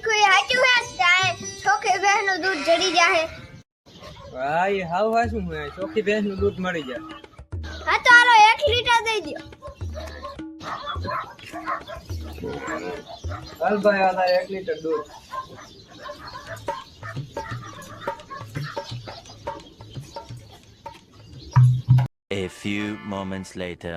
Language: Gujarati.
સાચું હે તાય છોકરી બહેનનું દૂધ જડી જાહે હા એ હાવ હાચું હે ચોખ્ખી બહેનનું દૂધ મળી જાય. હા તો હાલો એક લીટર દઈ દો હાલ ભાઈ હાલ એક લીટર દૂધ. A few moments later.